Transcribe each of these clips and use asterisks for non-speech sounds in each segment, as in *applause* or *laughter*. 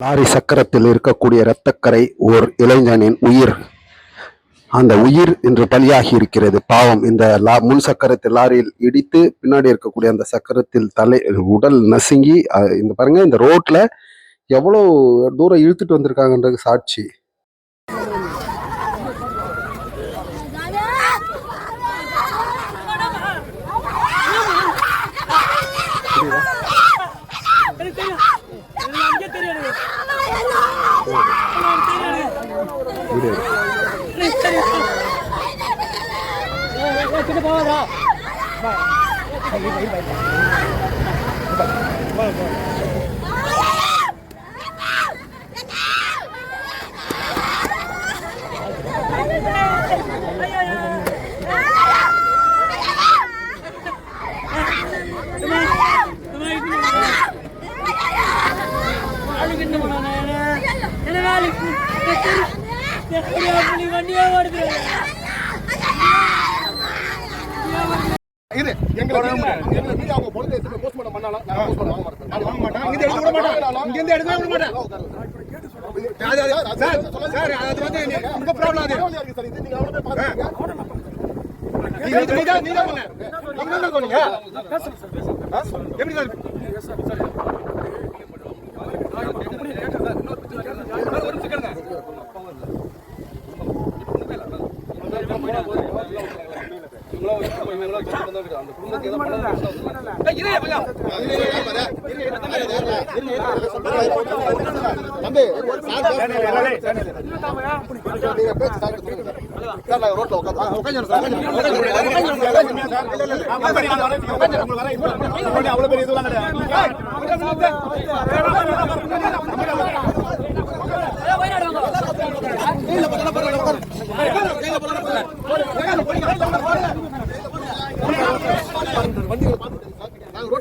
Lorry சக்கரத்தில் இருக்கக்கூடிய இரத்தக்கரை ஓர் இளைஞனின் உயிர் அந்த உயிர் இன்று பலியாகி இருக்கிறது பாவம் இந்த லா முன் சக்கரத்தில் லாரியில் இடித்து பின்னாடி இருக்கக்கூடிய அந்த சக்கரத்தில் தலை உடல் நசுங்கி இந்த பாருங்க இந்த ரோட்ல எவ்வளோ தூரம் இழுத்துட்டு வந்திருக்காங்கன்றது சாட்சி எனக்கு தெரியும் எனக்கு அங்கே தெரியும் எனக்கு இது எனக்கு தெரியும் ஏய், ஏய், ஏய், கிட்ட போகாதா வா. ஏய், இரு, இரு, இரு. வா, வா. அம்மா, அம்மா, இங்க வா. நாளைக்கு என்ன பண்ணானே? என்ன நாளைக்கு? எப்படியா அப்படி வண்டியா ஓடுது? இது எங்களை எங்களை மீறி அவங்க பொழுது எடுத்து போஸ்ட்மார்ட்டம் பண்ணாலும் நான் போஸ்ட்மார்ட்டம் வாங்க மாட்டேன் நான் வாங்க மாட்டேன் இங்க எடுத்து விட மாட்டேன் இங்க இருந்து எடுத்து விட மாட்டேன் அது அது சார் சார் அது வந்து உங்க ப்ராப்ளம் அது சார் இது நீங்க பாருங்க நீங்க நீங்க? எப்படி சார் தம்பி சார் நீங்க பேச்சு சார் சொல்லுங்க சார் சார் நான் ரோட்ல உட்காந்து உட்காந்து அவ்வளவு பெரிய இதுலாம் நாங்க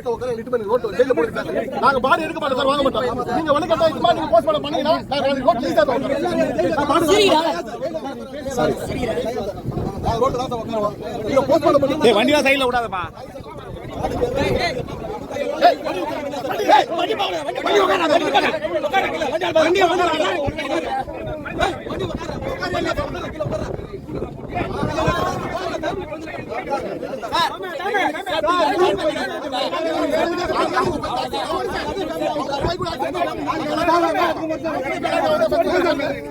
ரோட்ல உட்காந்து லிட்டு பண்ணி ரோட்ல ஜெயில போட்டு சார் நாங்க பாடி எடுக்க மாட்டோம் சார் வாங்க மாட்டோம் நீங்க வந்து கட்டா இது மாதிரி நீங்க போஸ்ட் பண்ணீங்கன்னா நாங்க ரோட்ல ஈஸியா நான் ரோட்ல தான் சார் உட்காருவோம் நீங்க போஸ்ட் பண்ண பண்ணி வண்டியா சைடுல விடாதப்பா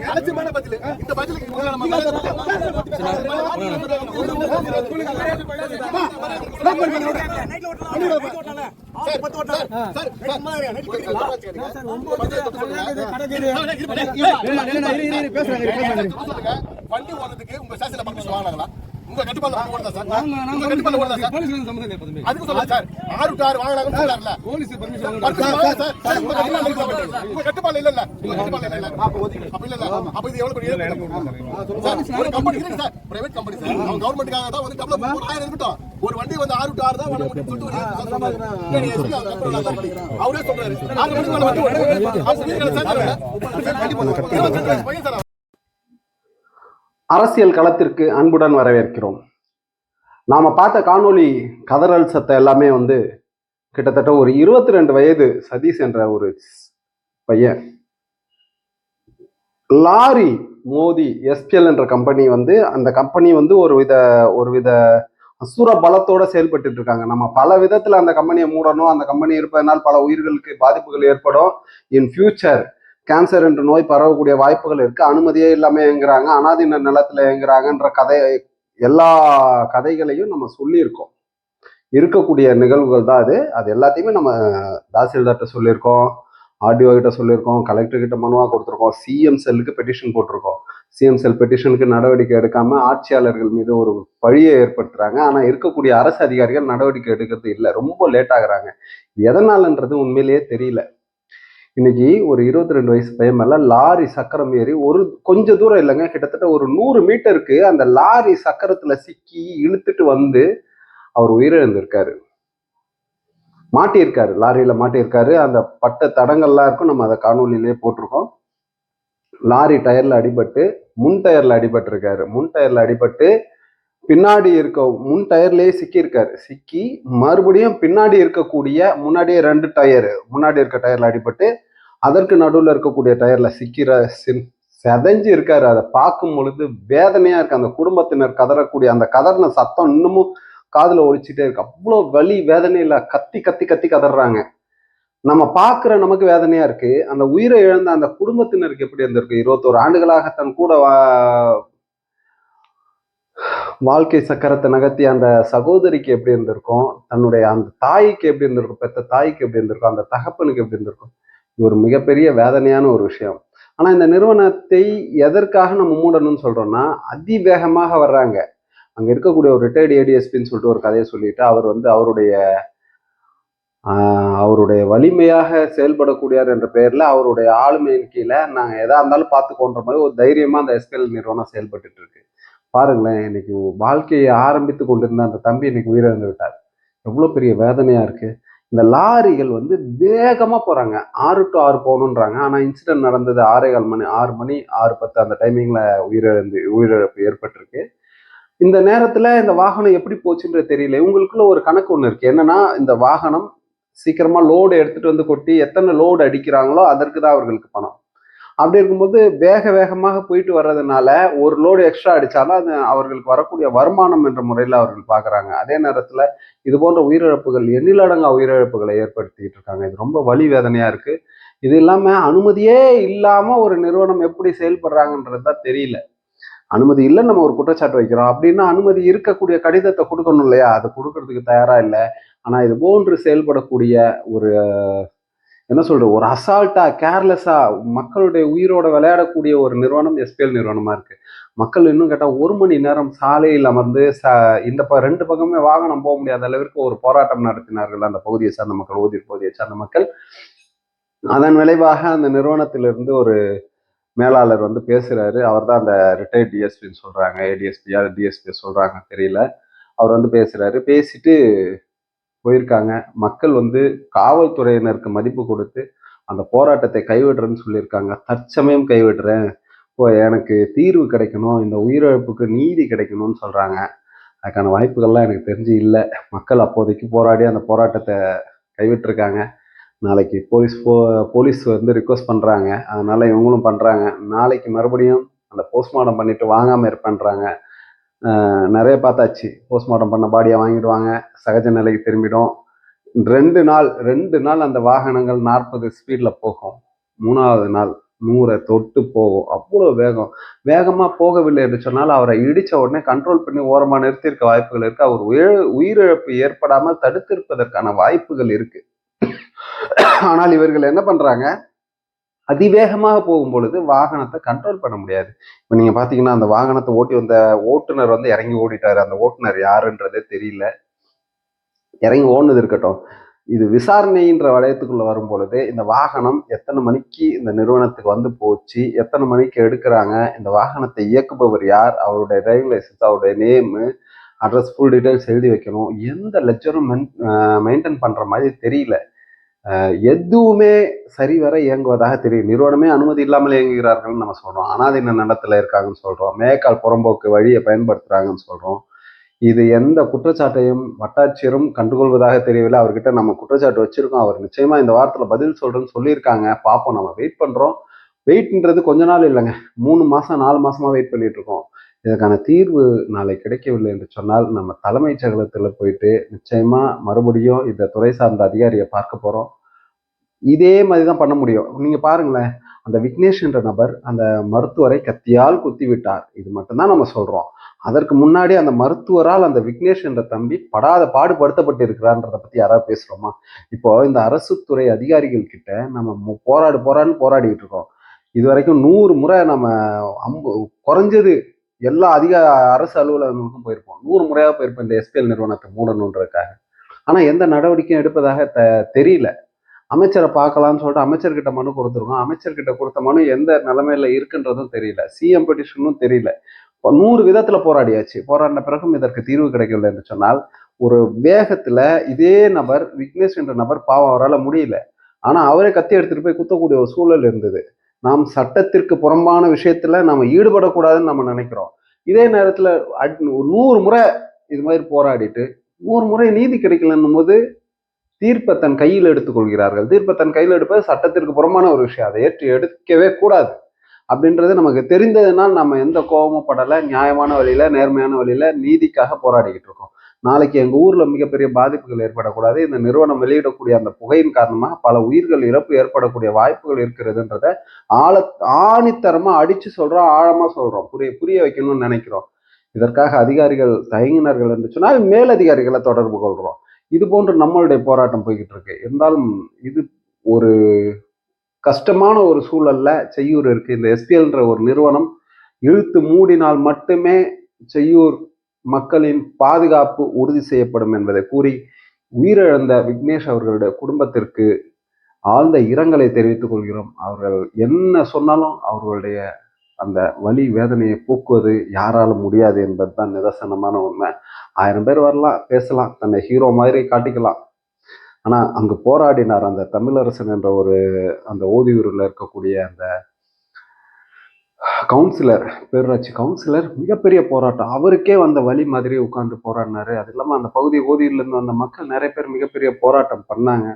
அலட்சியமான பதில் இந்த பதிலுக்கு வண்டி ஓடுறதுக்கு உங்க ஸ்டேஷன்ல பர்மிஷன் வாங்கினாங்களா உங்க கட்டுப்பாடு வண்டி ஓடுதா சார்? உங்க கட்டுப்பாடு ஓடுதா சார்? அதுக்கு சொல்லுங்க சார். ஆறு டு ஆறு வாங்கினாங்கன்னு சொல்றாருல போலீஸ் பர்மிஷன் வாங்க சார் சார். உங்க கட்டுப்பாடு இல்ல உங்க கட்டுப்பாடு இல்ல இல்ல. உங்க கட்டுப்பாடு இல்ல அப்ப இல்ல. இல்ல அப்ப இது எவ்வளவு பெரிய சார் ஒரு கம்பெனி இருக்கு சார். Private company sir. அவங்க கவர்மெண்ட்டுக்காக தான் வந்து ஒரு ஆயிரம் இருக்கட்டும். ஒரு வண்டி வந்து ஆறு டு ஆறு தான் வர சொல்லிட்டு. அவரே சொல்றாரு. அவங்க சார் அரசியல் களத்திற்கு அன்புடன் வரவேற்கிறோம். நாம் பார்த்த காணொளி கதறல் சத்தம் எல்லாமே வந்து கிட்டத்தட்ட ஒரு இருபத்தி ரெண்டு வயது சதீஷ் என்ற ஒரு பையன். லாரி மோதி எஸ்பிஎல் என்ற கம்பெனி வந்து அந்த கம்பெனி வந்து ஒரு வித ஒரு வித அசுர பலத்தோட செயல்பட்டு இருக்காங்க. நம்ம பல விதத்துல அந்த கம்பெனியை மூடணும். அந்த கம்பெனி இருப்பதனால் பல உயிர்களுக்கு பாதிப்புகள் ஏற்படும். இன் ஃபியூச்சர் கேன்சர் என்ற நோய் பரவக்கூடிய வாய்ப்புகள் இருக்கு. அனுமதியே இல்லாம இயங்குறாங்க. அனாதீன நிலத்துல இயங்குறாங்கன்ற கதை எல்லா கதைகளையும் நம்ம சொல்லியிருக்கோம். இருக்கக்கூடிய நிகழ்வுகள் தான் அது. அது எல்லாத்தையுமே நம்ம தாசில்தார்கிட்ட சொல்லியிருக்கோம். ஆர்டிஓ கிட்ட சொல்லியிருக்கோம். கலெக்டர் கிட்ட மனுவாக கொடுத்துருக்கோம். சிஎம் செல்லுக்கு பெட்டிஷன் போட்டிருக்கோம். சிஎம் செல் பெட்டிஷனுக்கு நடவடிக்கை எடுக்காம ஆட்சியாளர்கள் மீது ஒரு பழியை ஏற்படுத்துறாங்க. ஆனால் இருக்கக்கூடிய அரசு அதிகாரிகள் நடவடிக்கை எடுக்கிறது இல்லை. ரொம்ப லேட் ஆகுறாங்க. எதனாலன்றது உண்மையிலேயே தெரியல. இன்னைக்கு ஒரு இருபத்தி ரெண்டு வயசு பையன் மேல லாரி சக்கரம் ஏறி ஒரு கொஞ்ச தூரம் இல்லைங்க கிட்டத்தட்ட ஒரு நூறு மீட்டருக்கு அந்த லாரி சக்கரத்துல சிக்கி இழுத்துட்டு வந்து அவர் உயிரிழந்திருக்காரு. மாட்டியிருக்காரு லாரியில மாட்டியிருக்காரு. அந்த பட்ட தடங்கள்லாம் இருக்கும் நம்ம அதை காணொலியிலே போட்டிருக்கோம். லாரி டயர்ல அடிபட்டு முன் டயர்ல அடிபட்டிருக்காரு. முன் டயர்ல அடிபட்டு பின்னாடி இருக்க முன் டயர்லயே சிக்கியிருக்காரு. சிக்கி மறுபடியும் பின்னாடி இருக்கக்கூடிய முன்னாடியே ரெண்டு டயரு. முன்னாடி இருக்க டயர்ல அடிபட்டு அதற்கு நடுவில் இருக்கக்கூடிய டயர்ல சிக்கிற செதஞ்சு இருக்காரு. அதை பார்க்கும் பொழுது வேதனையா இருக்கு. அந்த குடும்பத்தினர் கதறக்கூடிய அந்த கதறின சத்தம் இன்னமும் காதுல ஒழிச்சிட்டே இருக்கு. அவ்வளோ வலி வேதனையில கத்தி கத்தி கத்தி கதறாங்க. நம்ம பார்க்குற நமக்கு வேதனையா இருக்கு. அந்த உயிரை இழந்த அந்த குடும்பத்தினருக்கு எப்படி இருந்திருக்கு? இருபத்தோரு ஆண்டுகளாக தன் கூட வா- வாழ்க்கை சக்கரத்தை நகர்த்திய அந்த சகோதரிக்கு எப்படி இருந்திருக்கும்? தன்னுடைய அந்த தாய்க்கு எப்படி இருந்திருக்கும்? பெத்த தாய்க்கு எப்படி இருந்திருக்கும்? அந்த தகப்பனுக்கு எப்படி இருந்திருக்கும்? இது ஒரு மிகப்பெரிய வேதனையான ஒரு விஷயம். ஆனா இந்த நிறுவனத்தை எதற்காக நம்ம மூடணும்னு சொல்றோம்னா அதிவேகமாக வர்றாங்க. அங்க இருக்கக்கூடிய ஒரு ரிட்டையர்டு ஏடிஎஸ்பின்னு சொல்லிட்டு ஒரு கதையை சொல்லிட்டு அவர் வந்து அவருடைய அவருடைய வலிமையாக செயல்படக்கூடியார் என்ற பெயர்ல அவருடைய ஆளுமையின் கீழே நாங்கள் எதா இருந்தாலும் பார்த்துக்கோன்ற மாதிரி ஒரு தைரியமா அந்த எஸ்பிஎல் நிறுவனம் செயல்பட்டு இருக்கு. பாருங்களேன் இன்னைக்கு வாழ்க்கையை ஆரம்பித்து கொண்டிருந்த அந்த தம்பி இன்னைக்கு உயிரிழந்து விட்டார். எவ்வளோ பெரிய வேதனையாக இருக்குது இந்த லாரிகள் வந்து வேகமாக போகிறாங்க ஆறு டு ஆறு போகணுன்றாங்க ஆனால் இன்சிடென்ட் நடந்தது ஆறே கால் மணி ஆறு மணி ஆறு பத்து அந்த டைமிங்கில் உயிரிழந்து உயிரிழப்பு ஏற்பட்டிருக்கு. இந்த நேரத்தில் இந்த வாகனம் எப்படி போச்சுன்றது தெரியல. இவங்களுக்குள்ள ஒரு கணக்கு ஒன்று இருக்குது என்னன்னா இந்த வாகனம் சீக்கிரமாக லோடு எடுத்துட்டு வந்து கொட்டி எத்தனை லோடு அடிக்கிறாங்களோ அதற்கு தான் அவர்களுக்கு பணம். அப்படி இருக்கும்போது வேக வேகமாக போயிட்டு வர்றதுனால ஒரு லோடு எக்ஸ்ட்ரா அடித்தாலும் அது அவர்களுக்கு வரக்கூடிய வருமானம் என்ற முறையில் அவர்கள் பார்க்குறாங்க. அதே நேரத்தில் இது போன்ற உயிரிழப்புகள் எண்ணிலடங்கா உயிரிழப்புகளை ஏற்படுத்திக்கிட்டு இருக்காங்க. இது ரொம்ப வலி வேதனையாக இருக்குது இது இல்லாமல் அனுமதியே இல்லாமல் ஒரு நிறுவனம் எப்படி செயல்படுறாங்கன்றது தான் தெரியல. அனுமதி இல்லைன்னு நம்ம ஒரு குற்றச்சாட்டு வைக்கிறோம். அப்படின்னா அனுமதி இருக்கக்கூடிய கடிதத்தை கொடுக்கணும் இல்லையா? அதை கொடுக்கறதுக்கு தயாராக இல்லை. ஆனால் இது போன்று செயல்படக்கூடிய ஒரு என்ன சொல்ற ஒரு அசால்ட்டா கேர்லெஸ்ஸா மக்களுடைய உயிரோட விளையாடக்கூடிய ஒரு நிறுவனம் எஸ்பிஎல் நிறுவனமா இருக்கு. மக்கள் இன்னும் கேட்டால் ஒரு மணி நேரம் சாலையில் அமர்ந்து ச இந்த ப ரெண்டு பக்கமே வாகனம் போக முடியாத அளவிற்கு ஒரு போராட்டம் நடத்தினார்கள் அந்த பகுதியை சார்ந்த மக்கள் ஓதிர் பகுதியை சார்ந்த மக்கள். அதன் விளைவாக அந்த நிறுவனத்திலிருந்து ஒரு மேலாளர் வந்து பேசுகிறாரு அவர் தான் அந்த ரிட்டையர்ட் டிஎஸ்பின்னு சொல்கிறாங்க ஏடிஎஸ்பியா டிஎஸ்பியா சொல்கிறாங்க தெரியல. அவர் வந்து பேசுகிறாரு பேசிட்டு போயிருக்காங்க. மக்கள் வந்து காவல்துறையினருக்கு மதிப்பு கொடுத்து அந்த போராட்டத்தை கைவிடுறேன்னு சொல்லியிருக்காங்க. தற்சமயம் கைவிடுறேன். இப்போ எனக்கு தீர்வு கிடைக்கணும். இந்த உயிரிழப்புக்கு நீதி கிடைக்கணும்னு சொல்கிறாங்க அதுக்கான வாய்ப்புகள்லாம் எனக்கு தெரிஞ்சு இல்லை. மக்கள் அப்போதைக்கு போராடி அந்த போராட்டத்தை கைவிட்டிருக்காங்க. நாளைக்கு போலீஸ் போ போலீஸ் வந்து ரிக்வஸ்ட் பண்ணுறாங்க அதனால் இவங்களும் பண்ணுறாங்க நாளைக்கு மறுபடியும் அந்த போஸ்ட்மார்ட்டம் பண்ணிட்டு வாங்காமல் இருப்பேன்றாங்க. நிறைய பார்த்தாச்சு. போஸ்ட்மார்ட்டம் பண்ண பாடியை வாங்கிடுவாங்க சகஜ நிலைக்கு திரும்பிடும். ரெண்டு நாள் ரெண்டு நாள் அந்த வாகனங்கள் நாற்பது ஸ்பீடில் போகும். மூணாவது நாள் நூறை தொட்டு போகும். அவ்வளோ வேகம். வேகமாக போகவில்லை என்று சொன்னால் அவரை இடித்த உடனே கண்ட்ரோல் பண்ணி ஓரமாக நிறுத்தியிருக்க வாய்ப்புகள் இருக்குது அவர் உயிர் உயிரிழப்பு ஏற்படாமல் தடுத்திருப்பதற்கான வாய்ப்புகள் இருக்குது *coughs* ஆனால் இவர்கள் என்ன பண்ணுறாங்க அதிவேகமாக போகும் பொழுது வாகனத்தை கண்ட்ரோல் பண்ண முடியாது. இப்போ நீங்கள் பார்த்தீங்கன்னா அந்த வாகனத்தை ஓட்டி வந்த ஓட்டுநர் வந்து இறங்கி ஓடிட்டாரு. அந்த ஓட்டுநர் யாருன்றதே தெரியல. இறங்கி ஓடுனது இருக்கட்டும். இது விசாரணைன்ற வளையத்துக்குள்ள வரும் பொழுது இந்த வாகனம் எத்தனை மணிக்கு இந்த நிறுவனத்துக்கு வந்து போச்சு? எத்தனை மணிக்கு எடுக்கிறாங்க? இந்த வாகனத்தை இயக்குபவர் யார்? அவருடைய டிரைவிங் லைசன்ஸ் அவருடைய நேமு அட்ரஸ் ஃபுல் டீட்டெயில்ஸ் எழுதி வைக்கணும். எந்த லெக்சரும் மெயின்டைன் பண்ணுற மாதிரி தெரியல. எதுவுமே சரிவர இயங்குவதாக தெரியும். நிறுவனமே அனுமதி இல்லாமல் இயங்குகிறார்கள்னு நம்ம சொல்றோம். அனாதீன நடத்துல இருக்காங்கன்னு சொல்றோம். மேக்கால் புறம்போக்கு வழியை பயன்படுத்துறாங்கன்னு சொல்றோம். இது எந்த குற்றச்சாட்டையும் வட்டாட்சியரும் கண்டுகொள்வதாக தெரியவில்லை. அவர்கிட்ட நம்ம குற்றச்சாட்டு வச்சிருக்கோம். அவர் நிச்சயமா இந்த வாரத்துல பதில் சொல்றேன்னு சொல்லியிருக்காங்க. பார்ப்போம் நம்ம வெயிட் பண்றோம். வெயிட்ன்றது கொஞ்ச நாள் இல்லைங்க. மூணு மாசம் நாலு மாசமா வெயிட் பண்ணிட்டு இருக்கோம். இதற்கான தீர்வு நாளை கிடைக்கவில்லை என்று சொன்னால் நம்ம தலைமைச் செயலகத்தில் போயிட்டு நிச்சயமாக மறுபடியும் இந்த துறை சார்ந்த அதிகாரியை பார்க்க போகிறோம் இதே மாதிரி தான் பண்ண முடியும். நீங்கள் பாருங்களேன் அந்த விக்னேஷ் என்ற நபர் அந்த மருத்துவரை கத்தியால் குத்தி விட்டார் இது மட்டும்தான் நம்ம சொல்கிறோம் அதற்கு முன்னாடி அந்த மருத்துவரால் அந்த விக்னேஷ் என்ற தம்பி படாத பாடுபடுத்தப்பட்டு இருக்கிறான்றத பற்றி யாராவது பேசுகிறோமா இப்போ இந்த அரசு துறை அதிகாரிகள் கிட்ட நம்ம மு- போராடு போராடுன்னு போராடிட்டு இருக்கோம். இது வரைக்கும் நூறு முறை நம்ம அம்பு குறைஞ்சது எல்லா அதிக அரசு அலுவலகங்களுக்கும் போயிருப்போம். நூறு முறையாக போயிருப்போம் இந்த எஸ்பிஎல் நிறுவனத்தை மூடணுன்றதுக்காக. ஆனால் எந்த நடவடிக்கையும் எடுப்பதாக த தெரியல. அமைச்சரை பார்க்கலாம்னு சொல்லிட்டு அமைச்சர்கிட்ட மனு கொடுத்துருக்கோம். அமைச்சர்கிட்ட கொடுத்த மனு எந்த நிலைமையில இருக்குன்றதும் தெரியல. சிஎம் பெட்டிஷனும் தெரியல. இப்போ நூறு விதத்தில் போராடியாச்சு. போராடின பிறகும் இதற்கு தீர்வு கிடைக்கவில்லை என்று சொன்னால் ஒரு வேகத்தில் இதே நபர் விக்னேஷ் என்ற நபர் பாவம் அவரால் முடியல. ஆனால் அவரே கத்தி எடுத்துகிட்டு போய் குத்தக்கூடிய ஒரு சூழல் இருந்தது. நாம் சட்டத்திற்கு புறம்பான விஷயத்துல நம்ம ஈடுபடக்கூடாதுன்னு நம்ம நினைக்கிறோம். இதே நேரத்துல அட்- ஒரு நூறு முறை இது மாதிரி போராடிட்டு நூறு முறை நீதி கிடைக்கலன்னும் போது தீர்ப்பை தன் கையில் எடுத்துக்கொள்கிறார்கள் தீர்ப்பை தன் கையில் எடுப்பது சட்டத்திற்கு புறமான ஒரு விஷயம். அதை ஏற்று எடுக்கவே கூடாது. அப்படின்றது நமக்கு தெரிந்ததுனால் நம்ம எந்த கோபமும் படலை நியாயமான வழியில நேர்மையான வழியில நீதிக்காக போராடிக்கிட்டு இருக்கோம். நாளைக்கு எங்கள் ஊரில் மிகப்பெரிய பாதிப்புகள் ஏற்படக்கூடாது. இந்த நிறுவனம் வெளியிடக்கூடிய அந்த புகையின் காரணமாக பல உயிர்கள் இறப்பு ஏற்படக்கூடிய வாய்ப்புகள் இருக்கிறதுன்றத ஆழ ஆணித்தரமாக அடித்து சொல்கிறோம் ஆழமாக சொல்கிறோம் புரிய புரிய வைக்கணும்னு நினைக்கிறோம். இதற்காக அதிகாரிகள் தயங்கினார்கள் என்று சொன்னால் மேலதிகாரிகளை தொடர்பு கொள்கிறோம் இது போன்று நம்மளுடைய போராட்டம் போய்கிட்டு இருக்கு இருந்தாலும் இது ஒரு கஷ்டமான ஒரு சூழல்ல செய்யூர் இருக்கு. இந்த எஸ்பிஎல்ன்ற ஒரு நிறுவனம் இழுத்து மூடினால் மட்டுமே செய்யூர் மக்களின் பாதுகாப்பு உறுதி செய்யப்படும் என்பதை கூறி உயிரிழந்த விக்னேஷ் அவர்களுடைய குடும்பத்திற்கு ஆழ்ந்த இரங்கலை தெரிவித்துக் கொள்கிறோம். அவர்கள் என்ன சொன்னாலும் அவர்களுடைய அந்த வலி வேதனையை போக்குவது யாராலும் முடியாது என்பது தான் நிதர்சனமான உண்மை. ஆயிரம் பேர் வரலாம் பேசலாம் தன்னை ஹீரோ மாதிரி காட்டிக்கலாம். ஆனால் அங்கு போராடினார் அந்த தமிழரசன் என்ற ஒரு அந்த ஓதியூரில் இருக்கக்கூடிய அந்த கவுன்சிலர் பேரூராட்சி கவுன்சிலர் மிகப்பெரிய போராட்டம். அவருக்கே வந்த வழி மாதிரி உட்காந்து போராடினாரு. அது இல்லாமல் அந்த பகுதி ஓதியூர்லேருந்து வந்த மக்கள் நிறைய பேர் மிகப்பெரிய போராட்டம் பண்ணாங்க.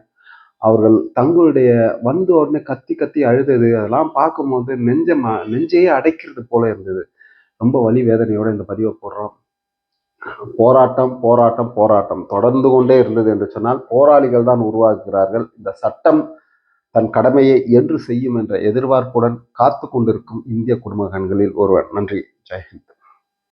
அவர்கள் தங்களுடைய வந்த உடனே கத்தி கத்தி அழுதது. அதெல்லாம் பார்க்கும்போது நெஞ்ச ம- நெஞ்சையே அடைக்கிறது போல இருந்தது. ரொம்ப வலி வேதனையோட இந்த பதிவை போடுறோம். போராட்டம் போராட்டம் போராட்டம். தொடர்ந்து கொண்டே இருந்தது என்று சொன்னால் போராளிகள் தான் உருவாக்குகிறார்கள் இந்த சட்டம் தன் கடமையை என்று செய்யும் என்ற எதிர்பார்ப்புடன் காத்து கொண்டிருக்கும் இந்திய குடும்பகன்களில் ஒருவர். நன்றி. ஜெயஹிந்த்.